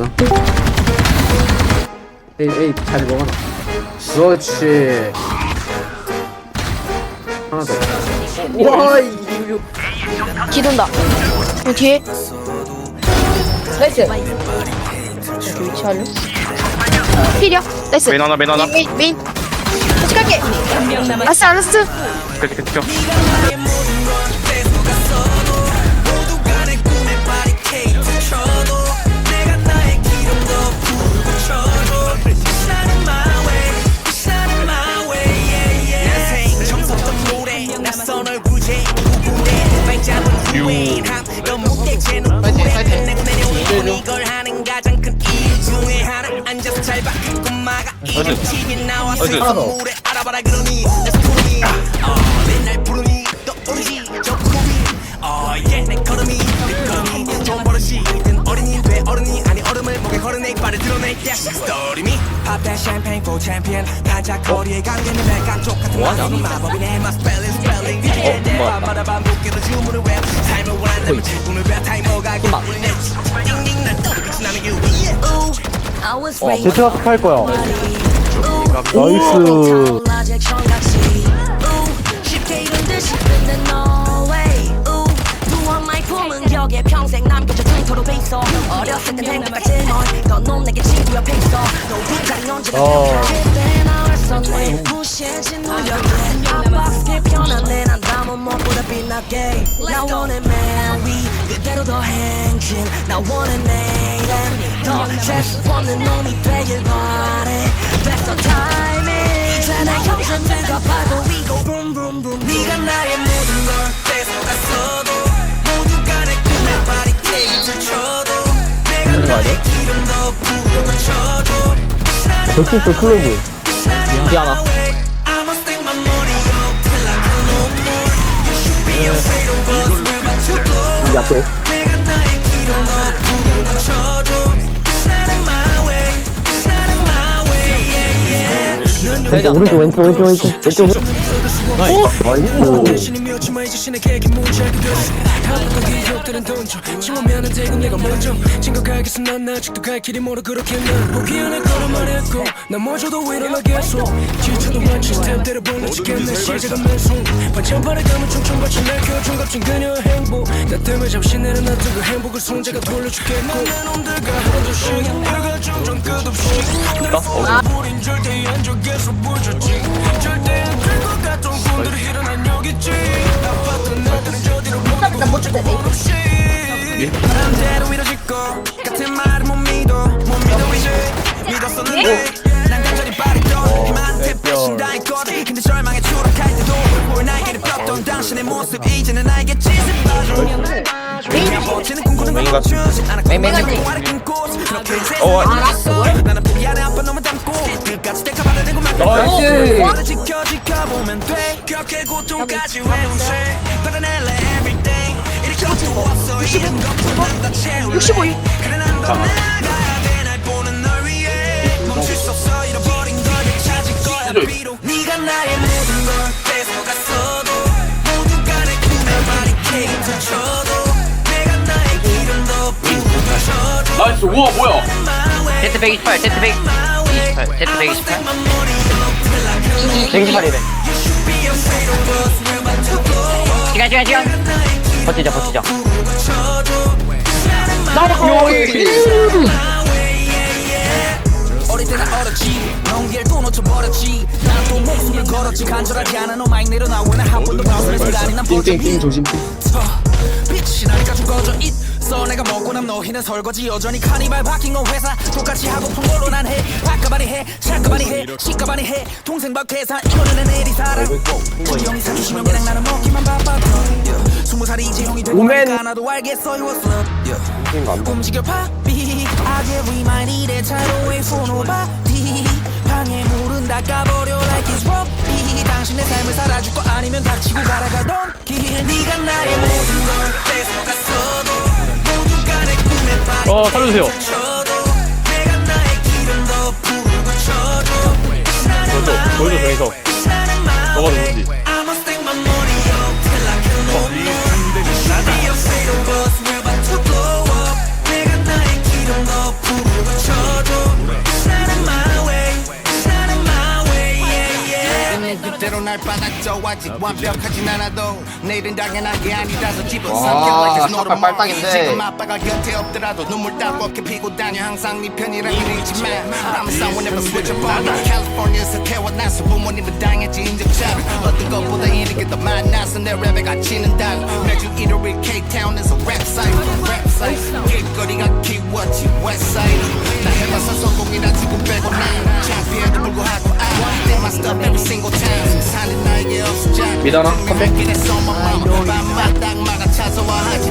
있어. 에이, 에이, 잘 먹어놔. 그렇지. 하나 더. 와, 이, 이, 이, 기돈다. 어, 뒤에. 나이스 여기 위치하려. 필이야. 나이스. 메인 하나 메인 하나 메인, 메인. 같이 갈게. 아스, 아스. 그치 그 치켜 어디 하나 더 팝다 샴페인 포 챔피언 반짝거리의 강견의 백각쪽 같은 마음이 마법이네 막 스펠링 스펠링 위에 밤마다 반복해서 주문을 외워 삶을 원한다면 질문을 왜 타이머가 기분을 내지 띵띵 날 떠도 빛이 나는 유 위에 어, 제트가 스파일 거야. 나이스. 쉽게 이 평생 베이서 어렸을 땐 내게 친구 옆에 있어 너 부자리 언제나 어. 그때 나왔었네 무시해진 노력에 압박스게 편한데 난 담은 무엇보다 빛나게. 나 원해 man. 위 그대로 더 행진. 나 원해 내일은 더 재수 없는 놈이 되길 바래. 됐어 타이밍 이제 내 형제들과 파도 위고 boom boom boom 네가 나의 모든 걸 뺏어갔어도. 모두가 내 꿈에 바리케이트를 쳐도. 내가 나의 이름도 부르고 쳐도. 저스트 클로브. 미안하. Blow 이 앞에. 왼쪽, 오른쪽, 왼쪽, 왼쪽, 왼쪽, 왼쪽. 나이스. 그녀의 행복 나내 우린 절대 안 절대 것 같던 꿈들이 일어난 여기지. 아팠던 날들은 저 뒤로 나못 줄 텐데 없이. 바람대로 이뤄질 것 같은 말을 못 믿어 못 믿어 이제. 믿었었는데 난 간절히 바랬던 희망한테 배신당했거든. 근데 절망에 추락할 때도 홀 날개를 폈던 당신의 모습 이제는 알겠지 빠져 everything 이렇게 어두웠어 이런 것보다 다 채울래 65일. 그래 나이스 우와 뭐야 세트 128, 세트 128, 세트 128. 128이래. 시간, 시간, 시간. 버티자, 버티자. 어릴 때나 어렸지 농기를 또 놓쳐버렸지 나는 또 목숨을 걸었지 간절하지 않아 너 마이 내려놔 왜나한 번도 방송의 순간이 난 띵띵띵 조심. 빛이 나니까 죽어져 있 어. 내가 먹고 남 너희는 설거지 여전히 카니발 바뀐 건 회사. 똑같이 하고픈 걸로 난해. 바까바니 해. 찰까바니 해. 시까바니 해. 동생 밥 계산. 이거는 내 내리 살아 우리 형이 사주시면 그냥 나는 먹기만 yeah. 스무 살이 이제 형이 되고 나니까 나도 알겠어 you what's up. 움직여 파비 I get remind 내 차로의 소노바디 방해물은 닦아버려. Like it's rugby 당신의 삶을 살아줄 거 아니면 닥치고 갈아가던 길. 네가 나의 모든 걸 어 살려주세요. 쳐도 보여줘 저기서 너가 누군지 때론 날 받았죠. 아직 완벽하진 않아도 내일은 당연하게 아니라서 집은 와, 삼켜 like it's no 샷발 tomorrow. 빨딱인데. 지금 아빠가 곁에 없더라도 눈물 따갑게 피고 다녀. 항상 네 편이라는 있지만 Promise I will never switch up on 캘리포니아에서 태어나서 부모님은 당했지 인적차를 어떤 것보다 이런 게더 많아서 내 랩에 갇히는 달러 매주 일요일 K-Town에서 랩사이트 랩사이트 길거리가 키웠지 웹사이트 나 해봐서 성공이라 지금 빼고 난. 창피해도 불구하고 미다나? 컴백 찾아와 하지